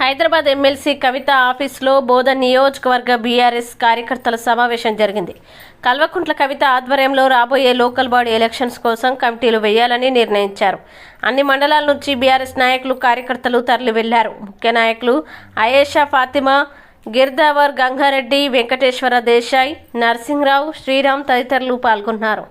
Hyderabad MLC కవిత ఆఫీసులో బోధ నియోజకవర్గ బీఆర్ఎస్ కార్యకర్తల సమావేశం జరిగింది. కల్వకుంట్ల కవిత ఆధ్వర్యంలో రాబోయే లోకల్ బాడీ ఎలక్షన్స్ కోసం కమిటీలు వేయాలని నిర్ణయించారు. అన్ని మండలాల నుంచి బీఆర్ఎస్ నాయకులు కార్యకర్తలు తరలి వెళ్ళారు ముఖ్య నాయకులు అయేషా ఫాతిమా గిర్దావర్ గంగారెడ్డి వెంకటేశ్వర దేశాయ్ నరసింహరావు శ్రీరామ్ తదితరులు పాల్గొన్నారు.